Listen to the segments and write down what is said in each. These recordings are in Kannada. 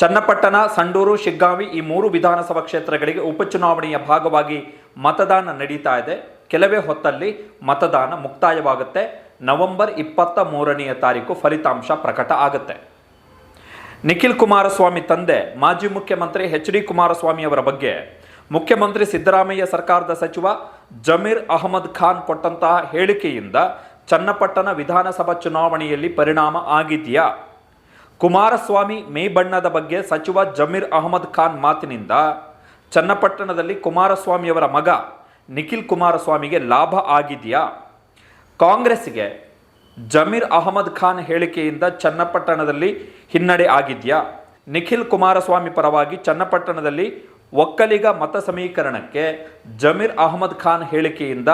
ಚನ್ನಪಟ್ಟಣ, ಸಂಡೂರು, ಶಿಗ್ಗಾಂವಿ ಈ ಮೂರು ವಿಧಾನಸಭಾ ಕ್ಷೇತ್ರಗಳಿಗೆ ಉಪಚುನಾವಣೆಯ ಭಾಗವಾಗಿ ಮತದಾನ ನಡೀತಾ ಇದೆ. ಕೆಲವೇ ಹೊತ್ತಲ್ಲಿ ಮತದಾನ ಮುಕ್ತಾಯವಾಗುತ್ತೆ. ನವೆಂಬರ್ ಇಪ್ಪತ್ತ ಮೂರನೆಯ ತಾರೀಕು ಫಲಿತಾಂಶ ಪ್ರಕಟ ಆಗುತ್ತೆ. ನಿಖಿಲ್ ಕುಮಾರಸ್ವಾಮಿ ತಂದೆ, ಮಾಜಿ ಮುಖ್ಯಮಂತ್ರಿ ಎಚ್ ಡಿ ಕುಮಾರಸ್ವಾಮಿ ಅವರ ಬಗ್ಗೆ ಮುಖ್ಯಮಂತ್ರಿ ಸಿದ್ದರಾಮಯ್ಯ ಸರ್ಕಾರದ ಸಚಿವ ಜಮೀರ್ ಅಹಮದ್ ಖಾನ್ ಕೊಟ್ಟಂತಹ ಹೇಳಿಕೆಯಿಂದ ಚನ್ನಪಟ್ಟಣ ವಿಧಾನಸಭಾ ಚುನಾವಣೆಯಲ್ಲಿ ಪರಿಣಾಮ ಆಗಿದೆಯಾ? ಕುಮಾರಸ್ವಾಮಿ ಮೇ ಬಣ್ಣದ ಬಗ್ಗೆ ಸಚಿವ ಜಮೀರ್ ಅಹಮದ್ ಖಾನ್ ಮಾತಿನಿಂದ ಚನ್ನಪಟ್ಟಣದಲ್ಲಿ ಕುಮಾರಸ್ವಾಮಿಯವರ ಮಗ ನಿಖಿಲ್ ಕುಮಾರಸ್ವಾಮಿಗೆ ಲಾಭ ಆಗಿದೆಯಾ? ಕಾಂಗ್ರೆಸ್ಗೆ ಜಮೀರ್ ಅಹಮದ್ ಖಾನ್ ಹೇಳಿಕೆಯಿಂದ ಚನ್ನಪಟ್ಟಣದಲ್ಲಿ ಹಿನ್ನಡೆ ಆಗಿದೆಯಾ? ನಿಖಿಲ್ ಕುಮಾರಸ್ವಾಮಿ ಪರವಾಗಿ ಚನ್ನಪಟ್ಟಣದಲ್ಲಿ ಒಕ್ಕಲಿಗ ಮತ ಸಮೀಕರಣಕ್ಕೆ ಜಮೀರ್ ಅಹಮದ್ ಖಾನ್ ಹೇಳಿಕೆಯಿಂದ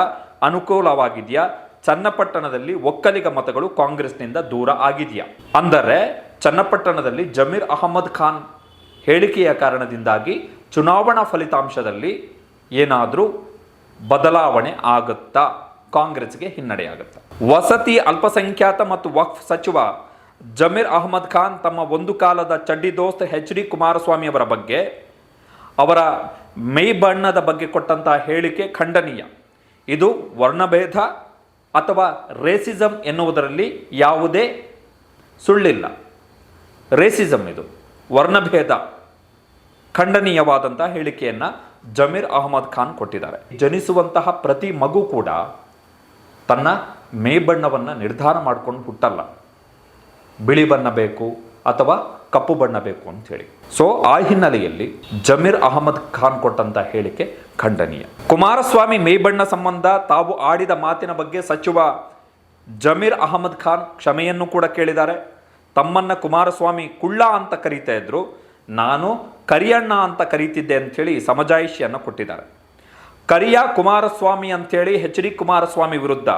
ಅನುಕೂಲವಾಗಿದೆಯಾ? ಚನ್ನಪಟ್ಟಣದಲ್ಲಿ ಒಕ್ಕಲಿಗ ಮತಗಳು ಕಾಂಗ್ರೆಸ್ನಿಂದ ದೂರ ಆಗಿದೆಯಾ? ಅಂದರೆ ಚನ್ನಪಟ್ಟಣದಲ್ಲಿ ಜಮೀರ್ ಅಹಮದ್ ಖಾನ್ ಹೇಳಿಕೆಯ ಕಾರಣದಿಂದಾಗಿ ಚುನಾವಣಾ ಫಲಿತಾಂಶದಲ್ಲಿ ಏನಾದರೂ ಬದಲಾವಣೆ ಆಗುತ್ತಾ? ಕಾಂಗ್ರೆಸ್ಗೆ ಹಿನ್ನಡೆಯಾಗುತ್ತೆ? ವಸತಿ, ಅಲ್ಪಸಂಖ್ಯಾತ ಮತ್ತು ವಕ್ಫ್ ಸಚಿವ ಜಮೀರ್ ಅಹಮದ್ ಖಾನ್ ತಮ್ಮ ಒಂದು ಕಾಲದ ಚಡ್ಡಿ ದೋಸ್ತ್ ಎಚ್ ಡಿ ಕುಮಾರಸ್ವಾಮಿ ಅವರ ಬಗ್ಗೆ, ಅವರ ಮೈ ಬಣ್ಣದ ಬಗ್ಗೆ ಕೊಟ್ಟಂತಹ ಹೇಳಿಕೆ ಖಂಡನೀಯ. ಇದು ವರ್ಣಭೇದ ಅಥವಾ ರೇಸಿಸಮ್ ಎನ್ನುವುದರಲ್ಲಿ ಯಾವುದೇ ಸುಳ್ಳಿಲ್ಲ. ರೇಸಿಸಮ್ ಇದು, ವರ್ಣಭೇದ, ಖಂಡನೀಯವಾದಂತಹ ಹೇಳಿಕೆಯನ್ನು ಜಮೀರ್ ಅಹಮದ್ ಖಾನ್ ಕೊಟ್ಟಿದ್ದಾರೆ. ಜನಿಸುವಂತಹ ಪ್ರತಿ ಮಗು ಕೂಡ ತನ್ನ ಮೇಬಣ್ಣವನ್ನು ನಿರ್ಧಾರ ಮಾಡ್ಕೊಂಡು ಹುಟ್ಟಲ್ಲ. ಬಿಳಿ ಬಣ್ಣ ಬೇಕು ಅಥವಾ ಕಪ್ಪು ಬಣ್ಣ ಬೇಕು ಅಂತ ಹೇಳಿ. ಸೊ ಆ ಹಿನ್ನೆಲೆಯಲ್ಲಿ ಜಮೀರ್ ಅಹಮದ್ ಖಾನ್ ಕೊಟ್ಟಂತ ಹೇಳಿಕೆ ಖಂಡನೀಯ. ಕುಮಾರಸ್ವಾಮಿ ಮೇಬಣ್ಣ ಸಂಬಂಧ ತಾವು ಆಡಿದ ಮಾತಿನ ಬಗ್ಗೆ ಸಚಿವ ಜಮೀರ್ ಅಹಮದ್ ಖಾನ್ ಕ್ಷಮೆಯನ್ನು ಕೂಡ ಕೇಳಿದ್ದಾರೆ. ತಮ್ಮನ್ನ ಕುಮಾರಸ್ವಾಮಿ ಕುಳ್ಳ ಅಂತ ಕರೀತಾ ಇದ್ರು. ನಾನು ಕರಿಯಣ್ಣ ಅಂತ ಕರೀತಿದ್ದೆ ಅಂಥೇಳಿ ಸಮಜಾಯಿಷಿಯನ್ನು ಕೊಟ್ಟಿದ್ದಾರೆ. ಕರಿಯ ಕುಮಾರಸ್ವಾಮಿ ಅಂಥೇಳಿ ಎಚ್ ಡಿ ಕುಮಾರಸ್ವಾಮಿ ವಿರುದ್ಧ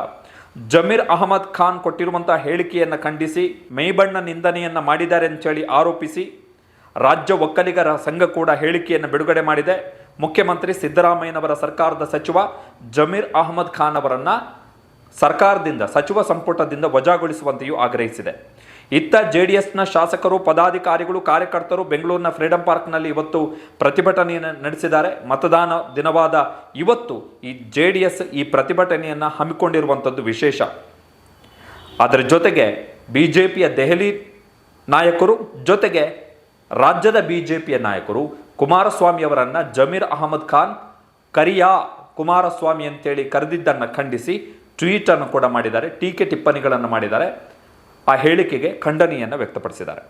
ಜಮೀರ್ ಅಹಮದ್ ಖಾನ್ ಕೊಟ್ಟಿರುವಂಥ ಹೇಳಿಕೆಯನ್ನು ಖಂಡಿಸಿ ಮೈಬಣ್ಣ ನಿಂದನೆಯನ್ನು ಮಾಡಿದ್ದಾರೆ ಅಂಥೇಳಿ ಆರೋಪಿಸಿ ರಾಜ್ಯ ಒಕ್ಕಲಿಗರ ಸಂಘ ಕೂಡ ಹೇಳಿಕೆಯನ್ನು ಬಿಡುಗಡೆ ಮಾಡಿದೆ. ಮುಖ್ಯಮಂತ್ರಿ ಸಿದ್ದರಾಮಯ್ಯನವರ ಸರ್ಕಾರದ ಸಚಿವ ಜಮೀರ್ ಅಹಮದ್ ಖಾನ್ ಅವರನ್ನ ಸರ್ಕಾರದಿಂದ, ಸಚಿವ ಸಂಪುಟದಿಂದ ವಜಾಗೊಳಿಸುವಂತೆಯೂ ಆಗ್ರಹಿಸಿದೆ. ಇತ್ತ ಜೆ ಡಿ ಎಸ್ನ ಶಾಸಕರು, ಪದಾಧಿಕಾರಿಗಳು, ಕಾರ್ಯಕರ್ತರು ಬೆಂಗಳೂರಿನ ಫ್ರೀಡಂ ಪಾರ್ಕ್ನಲ್ಲಿ ಇವತ್ತು ಪ್ರತಿಭಟನೆಯನ್ನು ನಡೆಸಿದ್ದಾರೆ. ಮತದಾನ ದಿನವಾದ ಇವತ್ತು ಈ ಜೆ ಡಿ ಎಸ್ ಈ ಪ್ರತಿಭಟನೆಯನ್ನು ಹಮ್ಮಿಕೊಂಡಿರುವಂಥದ್ದು ವಿಶೇಷ. ಅದರ ಜೊತೆಗೆ ಬಿ ಜೆ ಪಿಯ ದೆಹಲಿ ನಾಯಕರು, ಜೊತೆಗೆ ರಾಜ್ಯದ ಬಿ ಜೆ ಪಿಯ ನಾಯಕರು ಕುಮಾರಸ್ವಾಮಿಯವರನ್ನು ಜಮೀರ್ ಅಹಮದ್ ಖಾನ್, ಕರಿಯಾ ಕುಮಾರಸ್ವಾಮಿ ಅಂತೇಳಿ ಕರೆದಿದ್ದನ್ನು ಖಂಡಿಸಿ ಟ್ವೀಟನ್ನು ಕೂಡ ಮಾಡಿದ್ದಾರೆ, ಟೀಕೆ ಟಿಪ್ಪಣಿಗಳನ್ನು ಮಾಡಿದ್ದಾರೆ. ಆ ಹೇಳಿಕೆಗೆ ಖಂಡನೆಯನ್ನು ವ್ಯಕ್ತಪಡಿಸಿದ್ದಾರೆ.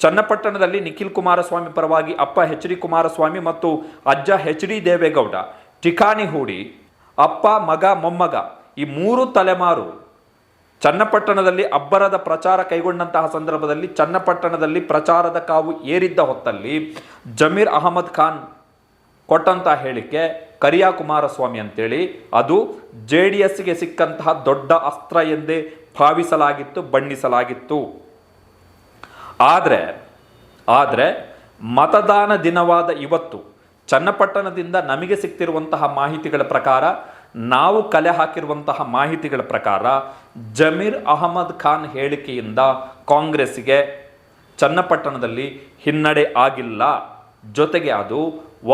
ಚನ್ನಪಟ್ಟಣದಲ್ಲಿ ನಿಖಿಲ್ ಕುಮಾರಸ್ವಾಮಿ ಪರವಾಗಿ ಅಪ್ಪ ಎಚ್ ಡಿ ಕುಮಾರಸ್ವಾಮಿ ಮತ್ತು ಅಜ್ಜ ಎಚ್ ಡಿ ದೇವೇಗೌಡ ಠಿಕಾಣಿ ಹೂಡಿ, ಅಪ್ಪ, ಮಗ, ಮೊಮ್ಮಗ ಈ ಮೂರು ತಲೆಮಾರು ಚನ್ನಪಟ್ಟಣದಲ್ಲಿ ಅಬ್ಬರದ ಪ್ರಚಾರ ಕೈಗೊಂಡಂತಹ ಸಂದರ್ಭದಲ್ಲಿ ಚನ್ನಪಟ್ಟಣದಲ್ಲಿ ಪ್ರಚಾರದ ಕಾವು ಏರಿದ್ದ ಹೊತ್ತಲ್ಲಿ ಜಮೀರ್ ಅಹಮದ್ ಖಾನ್ ಕೊಟ್ಟಂತಹ ಹೇಳಿಕೆ ಕರಿಯಾ ಕುಮಾರಸ್ವಾಮಿ ಅಂತೇಳಿ, ಅದು ಜೆ ಡಿ ಎಸ್ಗೆ ಸಿಕ್ಕಂತಹ ದೊಡ್ಡ ಅಸ್ತ್ರ ಎಂದೇ ಭಾವಿಸಲಾಗಿತ್ತು, ಬಣ್ಣಿಸಲಾಗಿತ್ತು. ಆದರೆ ಆದರೆ ಮತದಾನ ದಿನವಾದ ಇವತ್ತು ಚನ್ನಪಟ್ಟಣದಿಂದ ನಮಗೆ ಸಿಕ್ತಿರುವಂತಹ ಮಾಹಿತಿಗಳ ಪ್ರಕಾರ, ನಾವು ಕಲೆ ಹಾಕಿರುವಂತಹ ಮಾಹಿತಿಗಳ ಪ್ರಕಾರ ಜಮೀರ್ ಅಹಮದ್ ಖಾನ್ ಹೇಳಿಕೆಯಿಂದ ಕಾಂಗ್ರೆಸ್ಗೆ ಚನ್ನಪಟ್ಟಣದಲ್ಲಿ ಹಿನ್ನಡೆ ಆಗಿಲ್ಲ. ಜೊತೆಗೆ ಅದು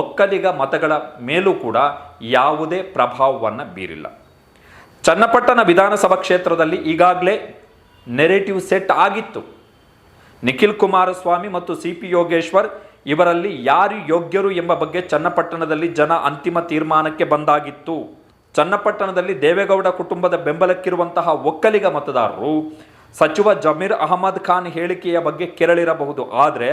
ಒಕ್ಕಲಿಗ ಮತಗಳ ಮೇಲೂ ಕೂಡ ಯಾವುದೇ ಪ್ರಭಾವವನ್ನು ಬೀರಿಲ್ಲ. ಚನ್ನಪಟ್ಟಣ ವಿಧಾನಸಭಾ ಕ್ಷೇತ್ರದಲ್ಲಿ ಈಗಾಗಲೇ ನೆರೆಟಿವ್ ಸೆಟ್ ಆಗಿತ್ತು. ನಿಖಿಲ್ ಕುಮಾರಸ್ವಾಮಿ ಮತ್ತು ಸಿ ಪಿ ಯೋಗೇಶ್ವರ್ ಇವರಲ್ಲಿ ಯಾರು ಯೋಗ್ಯರು ಎಂಬ ಬಗ್ಗೆ ಚನ್ನಪಟ್ಟಣದಲ್ಲಿ ಜನ ಅಂತಿಮ ತೀರ್ಮಾನಕ್ಕೆ ಬಂದಾಗಿತ್ತು. ಚನ್ನಪಟ್ಟಣದಲ್ಲಿ ದೇವೇಗೌಡ ಕುಟುಂಬದ ಬೆಂಬಲಕ್ಕಿರುವಂತಹ ಒಕ್ಕಲಿಗ ಮತದಾರರು ಸಚಿವ ಜಮೀರ್ ಅಹಮದ್ ಖಾನ್ ಹೇಳಿಕೆಯ ಬಗ್ಗೆ ಕೆರಳಿರಬಹುದು. ಆದರೆ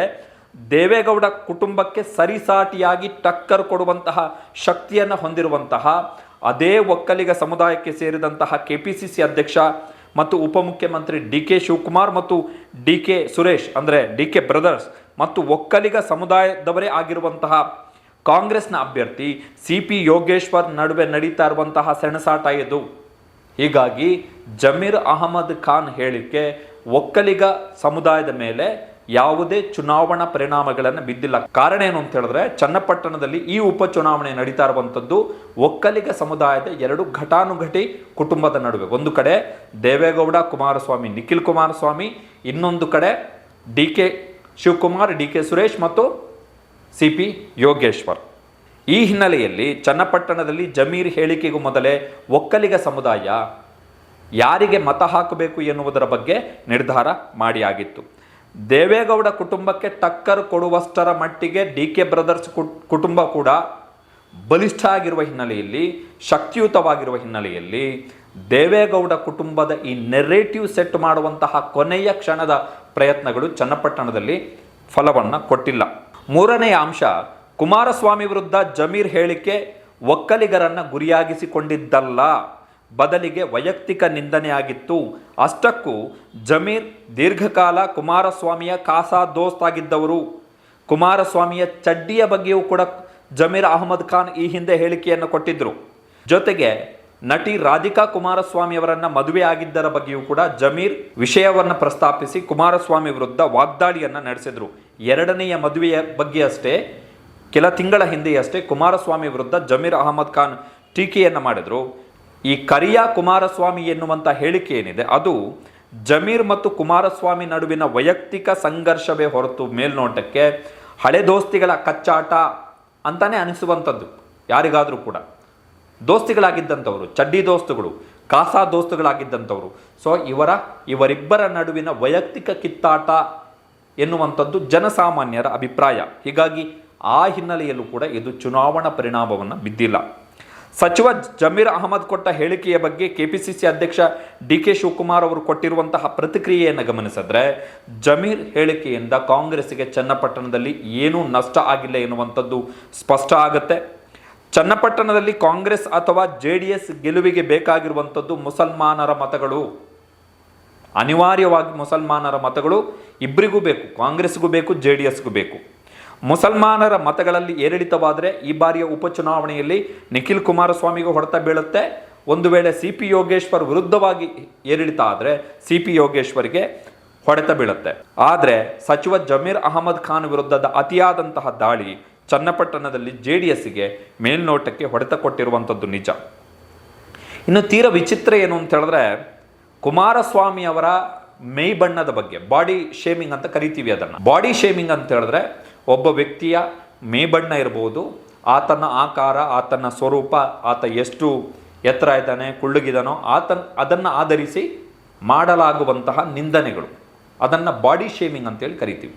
ದೇವೇಗೌಡ ಕುಟುಂಬಕ್ಕೆ ಸರಿಸಾಟಿಯಾಗಿ ಟಕ್ಕರ್ ಕೊಡುವಂತಹ ಶಕ್ತಿಯನ್ನು ಹೊಂದಿರುವಂತಹ, ಅದೇ ಒಕ್ಕಲಿಗ ಸಮುದಾಯಕ್ಕೆ ಸೇರಿದಂತಹ ಕೆಪಿಸಿಸಿ ಅಧ್ಯಕ್ಷ ಮತ್ತು ಉಪಮುಖ್ಯಮಂತ್ರಿ ಡಿ ಕೆ ಶಿವಕುಮಾರ್ ಮತ್ತು ಡಿ ಕೆ ಸುರೇಶ್, ಅಂದರೆ ಡಿ ಕೆ ಬ್ರದರ್ಸ್ ಮತ್ತು ಒಕ್ಕಲಿಗ ಸಮುದಾಯದವರೇ ಆಗಿರುವಂತಹ ಕಾಂಗ್ರೆಸ್ನ ಅಭ್ಯರ್ಥಿ ಸಿ ಪಿ ಯೋಗೇಶ್ವರ್ ನಡುವೆ ನಡೀತಾ ಇರುವಂತಹ ಸೆಣಸಾಟ ಇದು. ಹೀಗಾಗಿ ಜಮೀರ್ ಅಹಮದ್ ಖಾನ್ ಹೇಳಿಕೆ ಒಕ್ಕಲಿಗ ಸಮುದಾಯದ ಮೇಲೆ ಯಾವುದೇ ಚುನಾವಣಾ ಪರಿಣಾಮಗಳನ್ನು ಬಿದ್ದಿಲ್ಲ. ಕಾರಣ ಏನು ಅಂತ ಹೇಳಿದ್ರೆ, ಚನ್ನಪಟ್ಟಣದಲ್ಲಿ ಈ ಉಪಚುನಾವಣೆ ನಡೀತಾ ಇರುವಂಥದ್ದು ಒಕ್ಕಲಿಗ ಸಮುದಾಯದ ಎರಡು ಘಟಾನುಘಟಿ ಕುಟುಂಬದ ನಡುವೆ. ಒಂದು ಕಡೆ ದೇವೇಗೌಡ, ಕುಮಾರಸ್ವಾಮಿ, ನಿಖಿಲ್ ಕುಮಾರಸ್ವಾಮಿ, ಇನ್ನೊಂದು ಕಡೆ D K Shivakumar, D K Suresh ಮತ್ತು ಸಿ ಪಿ ಯೋಗೇಶ್ವರ್. ಈ ಹಿನ್ನೆಲೆಯಲ್ಲಿ ಚನ್ನಪಟ್ಟಣದಲ್ಲಿ ಜಮೀರ್ ಹೇಳಿಕೆಗೂ ಮೊದಲೇ ಒಕ್ಕಲಿಗ ಸಮುದಾಯ ಯಾರಿಗೆ ಮತ ಹಾಕಬೇಕು ಎನ್ನುವುದರ ಬಗ್ಗೆ ನಿರ್ಧಾರ ಮಾಡಿಯಾಗಿತ್ತು. ದೇವೇಗೌಡ ಕುಟುಂಬಕ್ಕೆ ಟಕ್ಕರ್ ಕೊಡುವಷ್ಟರ ಮಟ್ಟಿಗೆ ಡಿ ಕೆ ಬ್ರದರ್ಸ್ ಕುಟ್- ಕುಟುಂಬ ಕೂಡ ಬಲಿಷ್ಠ ಆಗಿರುವ ಹಿನ್ನೆಲೆಯಲ್ಲಿ, ಶಕ್ತಿಯುತವಾಗಿರುವ ಹಿನ್ನೆಲೆಯಲ್ಲಿ ದೇವೇಗೌಡ ಕುಟುಂಬದ ಈ ನೆರೇಟಿವ್ ಸೆಟ್ ಮಾಡುವಂತಹ ಕೊನೆಯ ಕ್ಷಣದ ಪ್ರಯತ್ನಗಳು ಚನ್ನಪಟ್ಟಣದಲ್ಲಿ ಫಲವನ್ನು ಕೊಟ್ಟಿಲ್ಲ. ಮೂರನೆಯ ಅಂಶ, ಕುಮಾರಸ್ವಾಮಿ ವಿರುದ್ಧ ಜಮೀರ್ ಹೇಳಿಕೆ ಒಕ್ಕಲಿಗರನ್ನು ಗುರಿಯಾಗಿಸಿಕೊಂಡಿದ್ದಲ್ಲ. ಬದಲಿಗೆ ವೈಯಕ್ತಿಕ ನಿಂದನೆಯಾಗಿತ್ತು. ಅಷ್ಟಕ್ಕೂ ಜಮೀರ್ ದೀರ್ಘಕಾಲ ಕುಮಾರಸ್ವಾಮಿಯ ಕಾಸಾ ದೋಸ್ತ್ ಆಗಿದ್ದವರು. ಕುಮಾರಸ್ವಾಮಿಯ ಚಡ್ಡಿಯ ಬಗ್ಗೆಯೂ ಕೂಡ ಜಮೀರ್ ಅಹಮದ್ ಖಾನ್ ಈ ಹಿಂದೆ ಹೇಳಿಕೆಯನ್ನು ಕೊಟ್ಟಿದ್ದರು ಜೊತೆಗೆ ನಟಿ ರಾಧಿಕಾ ಕುಮಾರಸ್ವಾಮಿ ಅವರನ್ನ ಮದುವೆ ಆಗಿದ್ದರ ಬಗ್ಗೆಯೂ ಕೂಡ ಜಮೀರ್ ವಿಷಯವನ್ನು ಪ್ರಸ್ತಾಪಿಸಿ ಕುಮಾರಸ್ವಾಮಿ ವಿರುದ್ಧ ವಾಗ್ದಾಳಿಯನ್ನು ನಡೆಸಿದರು. ಎರಡನೆಯ ಮದುವೆಯ ಬಗ್ಗೆ ಅಷ್ಟೇ ಕೆಲ ತಿಂಗಳ ಹಿಂದೆಯಷ್ಟೇ ಕುಮಾರಸ್ವಾಮಿ ವಿರುದ್ಧ ಜಮೀರ್ ಅಹಮದ್ ಖಾನ್ ಟೀಕೆಯನ್ನು ಮಾಡಿದ್ರು. ಈ ಕರಿಯ ಕುಮಾರಸ್ವಾಮಿ ಎನ್ನುವಂಥ ಹೇಳಿಕೆ ಏನಿದೆ, ಅದು ಜಮೀರ್ ಮತ್ತು ಕುಮಾರಸ್ವಾಮಿ ನಡುವಿನ ವೈಯಕ್ತಿಕ ಸಂಘರ್ಷವೇ ಹೊರತು ಮೇಲ್ನೋಟಕ್ಕೆ ಹಳೆ ದೋಸ್ತಿಗಳ ಕಚ್ಚಾಟ ಅಂತಾನೆ ಅನಿಸುವಂಥದ್ದು, ಯಾರಿಗಾದರೂ ಕೂಡ. ದೋಸ್ತಿಗಳಾಗಿದ್ದಂಥವರು, ಚಡ್ಡಿ ದೋಸ್ತುಗಳು, ಕಾಸಾ ದೋಸ್ತುಗಳಾಗಿದ್ದಂಥವರು. ಸೊ ಇವರ, ಇವರಿಬ್ಬರ ನಡುವಿನ ವೈಯಕ್ತಿಕ ಕಿತ್ತಾಟ ಎನ್ನುವಂಥದ್ದು ಜನಸಾಮಾನ್ಯರ ಅಭಿಪ್ರಾಯ. ಹೀಗಾಗಿ ಆ ಹಿನ್ನೆಲೆಯಲ್ಲೂ ಕೂಡ ಇದು ಚುನಾವಣಾ ಪರಿಣಾಮವನ್ನು ಬಿದ್ದಿಲ್ಲ. ಸಚಿವ ಜಮೀರ್ ಅಹಮದ್ ಕೊಟ್ಟ ಹೇಳಿಕೆಯ ಬಗ್ಗೆ ಕೆಪಿಸಿಸಿ ಅಧ್ಯಕ್ಷ ಡಿ ಕೆ ಶಿವಕುಮಾರ್ ಅವರು ಕೊಟ್ಟಿರುವಂತಹ ಪ್ರತಿಕ್ರಿಯೆಯನ್ನು ಗಮನಿಸಿದ್ರೆ, ಜಮೀರ್ ಹೇಳಿಕೆಯಿಂದ ಕಾಂಗ್ರೆಸ್ಗೆ ಚನ್ನಪಟ್ಟಣದಲ್ಲಿ ಏನೂ ನಷ್ಟ ಆಗಿಲ್ಲ ಎನ್ನುವಂಥದ್ದು ಸ್ಪಷ್ಟ ಆಗುತ್ತೆ. ಚನ್ನಪಟ್ಟಣದಲ್ಲಿ ಕಾಂಗ್ರೆಸ್ ಅಥವಾ ಜೆ ಡಿ ಎಸ್ ಗೆಲುವಿಗೆ ಬೇಕಾಗಿರುವಂಥದ್ದು ಮುಸಲ್ಮಾನರ ಮತಗಳು. ಅನಿವಾರ್ಯವಾಗಿ ಮುಸಲ್ಮಾನರ ಮತಗಳು ಇಬ್ಬರಿಗೂ ಬೇಕು, ಕಾಂಗ್ರೆಸ್ಗೂ ಬೇಕು, ಜೆ ಡಿ ಎಸ್ಗೂ ಬೇಕು. ಮುಸಲ್ಮಾನರ ಮತಗಳಲ್ಲಿ ಏರಿಳಿತವಾದರೆ ಈ ಬಾರಿಯ ಉಪಚುನಾವಣೆಯಲ್ಲಿ ನಿಖಿಲ್ ಕುಮಾರಸ್ವಾಮಿಗೂ ಹೊಡೆತ ಬೀಳುತ್ತೆ. ಒಂದು ವೇಳೆ ಸಿ ಪಿ ಯೋಗೇಶ್ವರ್ ವಿರುದ್ಧವಾಗಿ ಏರಿಳಿತ ಆದರೆ ಸಿ ಪಿ ಯೋಗೇಶ್ವರ್ಗೆ ಹೊಡೆತ ಬೀಳುತ್ತೆ. ಆದರೆ ಸಚಿವ ಜಮೀರ್ ಅಹಮದ್ ಖಾನ್ ವಿರುದ್ಧದ ಅತಿಯಾದಂತಹ ದಾಳಿ ಚನ್ನಪಟ್ಟಣದಲ್ಲಿ ಜೆ ಡಿ ಎಸ್ಗೆ ಮೇಲ್ನೋಟಕ್ಕೆ ಹೊಡೆತ ಕೊಟ್ಟಿರುವಂಥದ್ದು ನಿಜ. ಇನ್ನು ತೀರ ವಿಚಿತ್ರ ಏನು ಅಂತ ಹೇಳಿದ್ರೆ ಕುಮಾರಸ್ವಾಮಿ ಅವರ ಮೈ ಬಣ್ಣದ ಬಗ್ಗೆ, ಬಾಡಿ ಶೇಮಿಂಗ್ ಅಂತ ಕರಿತೀವಿ ಅದನ್ನು. ಬಾಡಿ ಶೇಮಿಂಗ್ ಅಂತ ಹೇಳಿದ್ರೆ ಒಬ್ಬ ವ್ಯಕ್ತಿಯ ಮೇಬಣ್ಣ ಇರ್ಬೋದು, ಆತನ ಆಕಾರ, ಆತನ ಸ್ವರೂಪ, ಆತ ಎಷ್ಟು ಎತ್ತರ ಇದ್ದಾನೆ ಕುಳ್ಳುಗಿದಾನೋ ಆತನ, ಅದನ್ನು ಆಧರಿಸಿ ಮಾಡಲಾಗುವಂತಹ ನಿಂದನೆಗಳು. ಅದನ್ನು ಬಾಡಿ ಶೇಮಿಂಗ್ ಅಂತೇಳಿ ಕರಿತೀವಿ.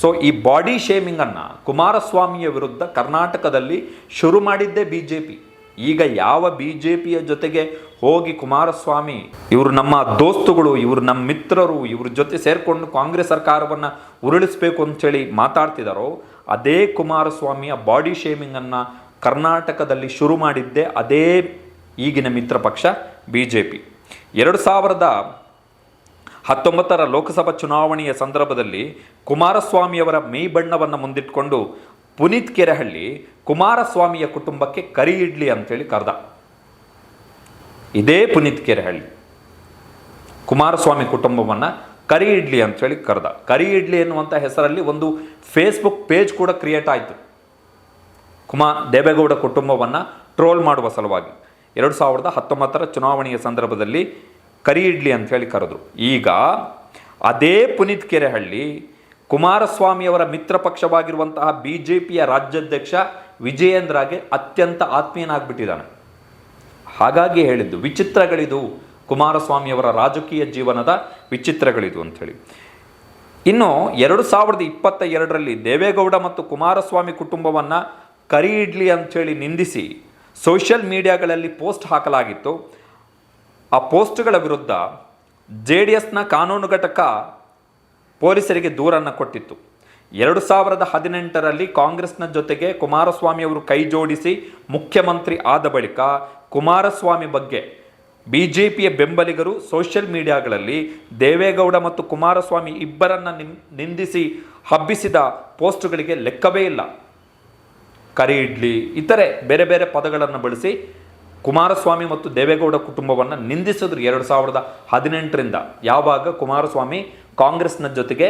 ಸೊ ಈ ಬಾಡಿ ಶೇಮಿಂಗನ್ನು ಕುಮಾರಸ್ವಾಮಿಯ ವಿರುದ್ಧ ಕರ್ನಾಟಕದಲ್ಲಿ ಶುರು ಮಾಡಿದ್ದೇ ಬಿ ಜೆ ಪಿ ಈಗ ಯಾವ ಬಿ ಜೆ ಪಿಯ ಜೊತೆಗೆ ಹೋಗಿ ಕುಮಾರಸ್ವಾಮಿ, ಇವರು ನಮ್ಮ ದೋಸ್ತುಗಳು, ಇವರು ನಮ್ಮ ಮಿತ್ರರು, ಇವ್ರ ಜೊತೆ ಸೇರಿಕೊಂಡು ಕಾಂಗ್ರೆಸ್ ಸರ್ಕಾರವನ್ನು ಉರುಳಿಸಬೇಕು ಅಂಥೇಳಿ ಮಾತಾಡ್ತಿದ್ದಾರೋ ಅದೇ ಕುಮಾರಸ್ವಾಮಿಯ ಬಾಡಿ ಶೇಮಿಂಗನ್ನು ಕರ್ನಾಟಕದಲ್ಲಿ ಶುರು ಮಾಡಿದ್ದೇ ಅದೇ ಈಗಿನ ಮಿತ್ರ ಪಕ್ಷ ಬಿ ಜೆ ಪಿ ಎರಡು ಸಾವಿರದ ಹತ್ತೊಂಬತ್ತರ ಲೋಕಸಭಾ ಚುನಾವಣೆಯ ಸಂದರ್ಭದಲ್ಲಿ ಕುಮಾರಸ್ವಾಮಿಯವರ ಮೈ ಬಣ್ಣವನ್ನು ಮುಂದಿಟ್ಕೊಂಡು ಪುನೀತ್ ಕೆರೆಹಳ್ಳಿ ಕುಮಾರಸ್ವಾಮಿಯ ಕುಟುಂಬಕ್ಕೆ ಕರಿ ಇಡ್ಲಿ ಅಂತೇಳಿ ಕರೆದ. ಇದೇ ಪುನೀತ್ ಕೆರೆಹಳ್ಳಿ. ಕುಮಾರಸ್ವಾಮಿ ಕುಟುಂಬವನ್ನು ಕರಿ ಇಡ್ಲಿ ಅಂತೇಳಿ ಕರೆದ. ಕರಿ ಇಡ್ಲಿ ಎನ್ನುವಂಥ ಹೆಸರಲ್ಲಿ ಒಂದು ಫೇಸ್ಬುಕ್ ಪೇಜ್ ಕೂಡ ಕ್ರಿಯೇಟ್ ಆಯಿತು. ಕುಮಾರ್ ದೇವೇಗೌಡ ಕುಟುಂಬವನ್ನು ಟ್ರೋಲ್ ಮಾಡುವ ಸಲುವಾಗಿ. ಎರಡು ಸಾವಿರದ ಹತ್ತೊಂಬತ್ತರ ಚುನಾವಣೆಯ ಸಂದರ್ಭದಲ್ಲಿ ಕರಿ ಇಡ್ಲಿ ಹೇಳಿ ಕರೆದ್ರು. ಈಗ ಅದೇ ಪುನೀತ್ ಕೆರೆಹಳ್ಳಿ ಕುಮಾರಸ್ವಾಮಿಯವರ ಮಿತ್ರ ಪಕ್ಷವಾಗಿರುವಂತಹ ಬಿ ಜೆ ಪಿಯ ರಾಜ್ಯಾಧ್ಯಕ್ಷ ವಿಜಯೇಂದ್ರಗೆ ಅತ್ಯಂತ ಆತ್ಮೀಯನಾಗ್ಬಿಟ್ಟಿದ್ದಾನೆ. ಹಾಗಾಗಿ ಹೇಳಿದ್ದು, ವಿಚಿತ್ರಗಳಿದು ಕುಮಾರಸ್ವಾಮಿಯವರ ರಾಜಕೀಯ ಜೀವನದ ವಿಚಿತ್ರಗಳಿದು ಅಂಥೇಳಿ. ಇನ್ನು ಎರಡು ಸಾವಿರದ ಇಪ್ಪತ್ತ ಎರಡರಲ್ಲಿ ದೇವೇಗೌಡ ಮತ್ತು ಕುಮಾರಸ್ವಾಮಿ ಕುಟುಂಬವನ್ನು ಕರಿ ಇಡ್ಲಿ ಅಂಥೇಳಿ ನಿಂದಿಸಿ ಸೋಷಿಯಲ್ ಮೀಡಿಯಾಗಳಲ್ಲಿ ಪೋಸ್ಟ್ ಹಾಕಲಾಗಿತ್ತು. ಆ ಪೋಸ್ಟ್ಗಳ ವಿರುದ್ಧ ಜೆ ಡಿ ಎಸ್ನ ಕಾನೂನು ಘಟಕ ಪೊಲೀಸರಿಗೆ ದೂರನ್ನು ಕೊಟ್ಟಿತ್ತು. ಎರಡು ಸಾವಿರದ ಹದಿನೆಂಟರಲ್ಲಿ ಕಾಂಗ್ರೆಸ್ನ ಜೊತೆಗೆ ಕುಮಾರಸ್ವಾಮಿ ಅವರು ಕೈ ಜೋಡಿಸಿ ಮುಖ್ಯಮಂತ್ರಿ ಆದ ಬಳಿಕ ಕುಮಾರಸ್ವಾಮಿ ಬಗ್ಗೆ ಬಿ ಜೆ ಪಿಯ ಬೆಂಬಲಿಗರು ಸೋಷಿಯಲ್ ಮೀಡಿಯಾಗಳಲ್ಲಿ ದೇವೇಗೌಡ ಮತ್ತು ಕುಮಾರಸ್ವಾಮಿ ಇಬ್ಬರನ್ನ ನಿನ್- ನಿಂದಿಸಿ ಹಬ್ಬಿಸಿದ ಪೋಸ್ಟ್ಗಳಿಗೆ ಲೆಕ್ಕವೇ ಇಲ್ಲ. ಕರಿ ಇಡ್ಲಿ, ಇತರೆ ಬೇರೆ ಬೇರೆ ಪದಗಳನ್ನು ಬಳಸಿ ಕುಮಾರಸ್ವಾಮಿ ಮತ್ತು ದೇವೇಗೌಡ ಕುಟುಂಬವನ್ನು ನಿಂದಿಸಿದ್ರು ಎರಡು ಸಾವಿರದ ಹದಿನೆಂಟರಿಂದ. ಯಾವಾಗ ಕುಮಾರಸ್ವಾಮಿ ಕಾಂಗ್ರೆಸ್ನ ಜೊತೆಗೆ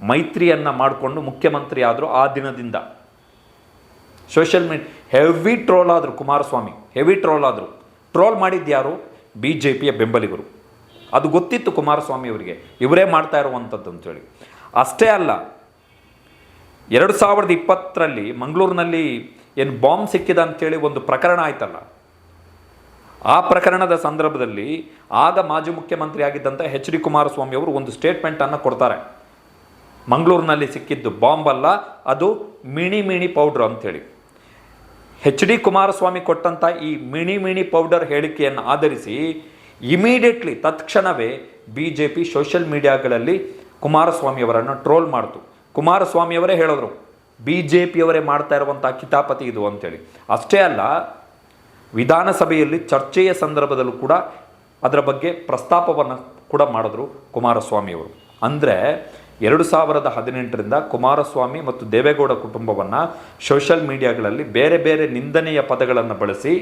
ಮೈತ್ರಿಯನ್ನು ಮಾಡಿಕೊಂಡು ಮುಖ್ಯಮಂತ್ರಿ ಆದರು ಆ ದಿನದಿಂದ. ಸೋಷಿಯಲ್ ಮೀಡಿಯಾ ಹೆವಿ ಟ್ರೋಲ್ ಆದರು ಕುಮಾರಸ್ವಾಮಿ, ಹೆವಿ ಟ್ರೋಲ್ ಆದರು. ಟ್ರೋಲ್ ಮಾಡಿದ್ದು ಯಾರು? ಬಿ ಜೆ ಪಿಯ ಬೆಂಬಲಿಗರು. ಅದು ಗೊತ್ತಿತ್ತು ಕುಮಾರಸ್ವಾಮಿ ಅವರಿಗೆ. ಇವರೇ ಮಾಡ್ತಾ ಇರುವಂಥದ್ದು ಅಂತೇಳಿ. ಅಷ್ಟೇ ಅಲ್ಲ, ಎರಡು ಸಾವಿರದ ಇಪ್ಪತ್ತರಲ್ಲಿ ಮಂಗಳೂರಿನಲ್ಲಿ ಏನು ಬಾಂಬ್ ಸಿಕ್ಕಿದೆ ಅಂಥೇಳಿ ಒಂದು ಪ್ರಕರಣ ಆಯ್ತಲ್ಲ. ಆ ಪ್ರಕರಣದ ಸಂದರ್ಭದಲ್ಲಿ ಆಗ ಮಾಜಿ ಮುಖ್ಯಮಂತ್ರಿ ಆಗಿದ್ದಂಥ ಎಚ್ ಡಿ ಕುಮಾರಸ್ವಾಮಿ ಅವರು ಒಂದು ಸ್ಟೇಟ್ಮೆಂಟನ್ನು ಕೊಡ್ತಾರೆ. ಮಂಗಳೂರಿನಲ್ಲಿ ಸಿಕ್ಕಿದ್ದು ಬಾಂಬ್ ಅಲ್ಲ, ಅದು ಮಿಣಿ ಮಿಣಿ ಪೌಡ್ರ್ ಅಂಥೇಳಿ ಹೆಚ್ ಡಿ ಕುಮಾರಸ್ವಾಮಿ ಕೊಟ್ಟಂಥ ಈ ಮಿಣಿ ಮಿಣಿ ಪೌಡರ್ ಹೇಳಿಕೆಯನ್ನು ಆಧರಿಸಿ ಇಮಿಡಿಯೇಟ್ಲಿ ತತ್ಕ್ಷಣವೇ ಬಿ ಜೆ ಪಿ ಸೋಷಿಯಲ್ ಮೀಡಿಯಾಗಳಲ್ಲಿ ಕುಮಾರಸ್ವಾಮಿಯವರನ್ನು ಟ್ರೋಲ್ ಮಾಡ್ತು ಕುಮಾರಸ್ವಾಮಿಯವರೇ ಹೇಳಿದ್ರು ಬಿ ಜೆ ಪಿಯವರೇ ಮಾಡ್ತಾ ಇರುವಂಥ ಕಿತಾಪತಿ ಇದು ಅಂತೇಳಿ ಅಷ್ಟೇ ಅಲ್ಲ ವಿಧಾನಸಭೆಯಲ್ಲಿ ಚರ್ಚೆಯ ಸಂದರ್ಭದಲ್ಲೂ ಕೂಡ ಅದರ ಬಗ್ಗೆ ಪ್ರಸ್ತಾಪವನ್ನು ಕೂಡ ಮಾಡಿದ್ರು ಕುಮಾರಸ್ವಾಮಿಯವರು ಅಂದರೆ ಎರಡು ಸಾವಿರದ ಹದಿನೆಂಟರಿಂದ ಕುಮಾರಸ್ವಾಮಿ ಮತ್ತು ದೇವೇಗೌಡ ಕುಟುಂಬವನ್ನು ಸೋಷಲ್ ಮೀಡಿಯಾಗಳಲ್ಲಿ ಬೇರೆ ಬೇರೆ ನಿಂದನೆಯ ಪದಗಳನ್ನು ಬಳಸಿ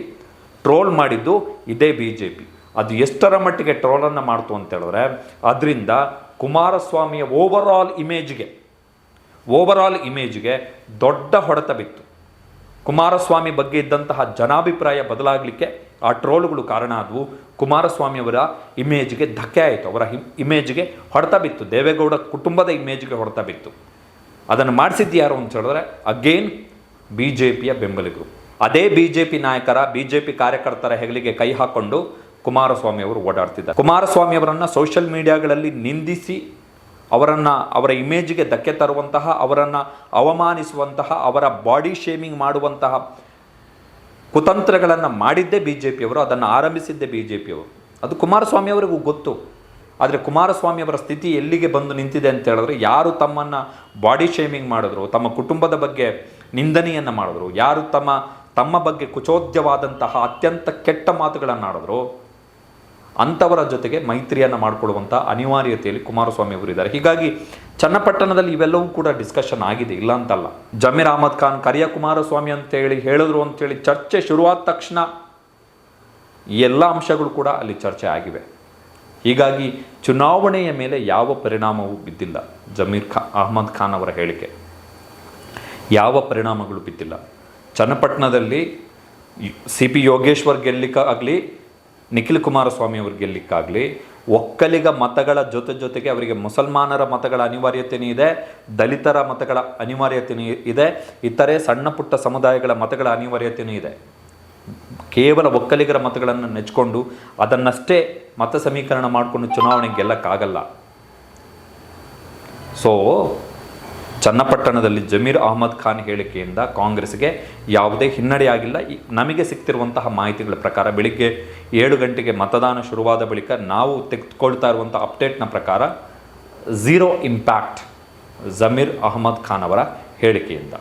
ಟ್ರೋಲ್ ಮಾಡಿದ್ದು ಇದೇ ಬಿ ಜೆ ಪಿ ಅದು ಎಷ್ಟರ ಮಟ್ಟಿಗೆ ಟ್ರೋಲನ್ನು ಮಾಡ್ತು ಅಂತ ಹೇಳಿದ್ರೆ, ಅದರಿಂದ ಕುಮಾರಸ್ವಾಮಿಯ ಓವರ್ ಆಲ್ ಇಮೇಜ್ಗೆ ಓವರ್ ಆಲ್ ಇಮೇಜ್ಗೆ ದೊಡ್ಡ ಹೊಡೆತ ಬಿತ್ತು. ಕುಮಾರಸ್ವಾಮಿ ಬಗ್ಗೆ ಇದ್ದಂತಹ ಜನಾಭಿಪ್ರಾಯ ಬದಲಾಗಲಿಕ್ಕೆ ಆ ಟ್ರೋಲ್ಗಳು ಕಾರಣ ಆದವು. ಕುಮಾರಸ್ವಾಮಿಯವರ ಇಮೇಜ್ಗೆ ಧಕ್ಕೆ ಆಯಿತು. ಅವರ ಇಮೇಜ್ಗೆ ಹೊಡೆತ ಬಿತ್ತು. ದೇವೇಗೌಡ ಕುಟುಂಬದ ಇಮೇಜ್ಗೆ ಹೊಡೆತ ಬಿತ್ತು. ಅದನ್ನು ಮಾಡಿಸಿದ್ದು ಯಾರು ಅಂತ ಹೇಳಿದ್ರೆ ಅಗೇನ್ ಬಿ ಜೆ ಪಿಯ ಬೆಂಬಲಿಗರು. ಅದೇ ಬಿ ಜೆ ಪಿ ನಾಯಕರ ಬಿ ಜೆ ಪಿ ಕಾರ್ಯಕರ್ತರ ಹೆಗಲಿಗೆ ಕೈ ಹಾಕ್ಕೊಂಡು ಕುಮಾರಸ್ವಾಮಿ ಅವರು ಓಡಾಡ್ತಿದ್ದಾರೆ. ಕುಮಾರಸ್ವಾಮಿ ಅವರನ್ನು ಸೋಷಿಯಲ್ ಮೀಡಿಯಾಗಳಲ್ಲಿ ನಿಂದಿಸಿ ಅವರನ್ನು, ಅವರ ಇಮೇಜ್ಗೆ ಧಕ್ಕೆ ತರುವಂತಹ, ಅವರನ್ನು ಅವಮಾನಿಸುವಂತಹ, ಅವರ ಬಾಡಿ ಶೇಮಿಂಗ್ ಮಾಡುವಂತಹ ಕುತಂತ್ರಗಳನ್ನು ಮಾಡಿದ್ದೇ ಬಿ ಜೆ ಪಿಯವರು ಅದನ್ನು ಆರಂಭಿಸಿದ್ದೇ ಬಿ ಜೆ ಪಿಯವರು ಅದು ಕುಮಾರಸ್ವಾಮಿ ಅವರಿಗೂ ಗೊತ್ತು. ಆದರೆ ಕುಮಾರಸ್ವಾಮಿ ಅವರ ಸ್ಥಿತಿ ಎಲ್ಲಿಗೆ ಬಂದು ನಿಂತಿದೆ ಅಂತ ಹೇಳಿದ್ರೆ, ಯಾರು ತಮ್ಮನ್ನು ಬಾಡಿ ಶೇಮಿಂಗ್ ಮಾಡಿದ್ರು, ತಮ್ಮ ಕುಟುಂಬದ ಬಗ್ಗೆ ನಿಂದನೆಯನ್ನು ಮಾಡಿದ್ರು, ಯಾರು ತಮ್ಮ ತಮ್ಮ ಬಗ್ಗೆ ಕುಚೋದ್ಯವಾದಂತಹ ಅತ್ಯಂತ ಕೆಟ್ಟ ಮಾತುಗಳನ್ನು ಆಡಿದ್ರು ಅಂಥವರ ಜೊತೆಗೆ ಮೈತ್ರಿಯನ್ನು ಮಾಡಿಕೊಳ್ಳುವಂಥ ಅನಿವಾರ್ಯತೆಯಲ್ಲಿ ಕುಮಾರಸ್ವಾಮಿ ಅವರು ಇದ್ದಾರೆ. ಹೀಗಾಗಿ ಚನ್ನಪಟ್ಟಣದಲ್ಲಿ ಇವೆಲ್ಲವೂ ಕೂಡ ಡಿಸ್ಕಷನ್ ಆಗಿದೆ, ಇಲ್ಲ ಅಂತಲ್ಲ. ಜಮೀರ್ ಅಹಮದ್ ಖಾನ್ ಕರಿಯ ಕುಮಾರಸ್ವಾಮಿ ಅಂತೇಳಿ ಹೇಳಿದ್ರು ಅಂತೇಳಿ ಚರ್ಚೆ ಶುರುವಾದ ತಕ್ಷಣ ಎಲ್ಲ ಅಂಶಗಳು ಕೂಡ ಅಲ್ಲಿ ಚರ್ಚೆ ಆಗಿವೆ. ಹೀಗಾಗಿ ಚುನಾವಣೆಯ ಮೇಲೆ ಯಾವ ಪರಿಣಾಮವೂ ಬಿದ್ದಿಲ್ಲ ಜಮೀರ್ ಖಾ ಅಹಮದ್ ಖಾನ್ ಅವರ ಹೇಳಿಕೆ. ಯಾವ ಪರಿಣಾಮಗಳು ಬಿದ್ದಿಲ್ಲ. ಚನ್ನಪಟ್ಟಣದಲ್ಲಿ ಸಿ ಪಿ ಯೋಗೇಶ್ವರ್ ಗೆಲ್ಲಿಕ್ಕಾಗಲಿ ನಿಖಿಲ್ ಕುಮಾರಸ್ವಾಮಿ ಅವ್ರು ಗೆಲ್ಲಿಕ್ಕಾಗಲಿ, ಒಕ್ಕಲಿಗ ಮತಗಳ ಜೊತೆ ಜೊತೆಗೆ ಅವರಿಗೆ ಮುಸಲ್ಮಾನರ ಮತಗಳ ಅನಿವಾರ್ಯತೆಯೂ ಇದೆ, ದಲಿತರ ಮತಗಳ ಅನಿವಾರ್ಯತೆಯೂ ಇದೆ, ಇತರೆ ಸಣ್ಣ ಪುಟ್ಟ ಸಮುದಾಯಗಳ ಮತಗಳ ಅನಿವಾರ್ಯತೆಯೂ ಇದೆ. ಕೇವಲ ಒಕ್ಕಲಿಗರ ಮತಗಳನ್ನು ನೆಚ್ಕೊಂಡು ಅದನ್ನಷ್ಟೇ ಮತ ಸಮೀಕರಣ ಮಾಡಿಕೊಂಡು ಚುನಾವಣೆ ಗೆಲ್ಲಕ್ಕಾಗಲ್ಲ. ಸೊ ಚನ್ನಪಟ್ಟಣದಲ್ಲಿ ಜಮೀರ್ ಅಹಮದ್ ಖಾನ್ ಹೇಳಿಕೆಯಿಂದ ಕಾಂಗ್ರೆಸ್ಗೆ ಯಾವುದೇ ಹಿನ್ನಡೆಯಾಗಿಲ್ಲ. ನಮಗೆ ಸಿಗ್ತಿರುವಂತಹ ಮಾಹಿತಿಗಳ ಪ್ರಕಾರ ಬೆಳಿಗ್ಗೆ ಏಳು ಗಂಟೆಗೆ ಮತದಾನ ಶುರುವಾದ ಬಳಿಕ ನಾವು ತೆಗೆದುಕೊಳ್ತಾ ಇರುವಂಥ ಅಪ್ಡೇಟ್ನ ಪ್ರಕಾರ ಝೀರೋ ಇಂಪ್ಯಾಕ್ಟ್ ಜಮೀರ್ ಅಹಮದ್ ಖಾನ್ ಅವರ ಹೇಳಿಕೆಯಿಂದ.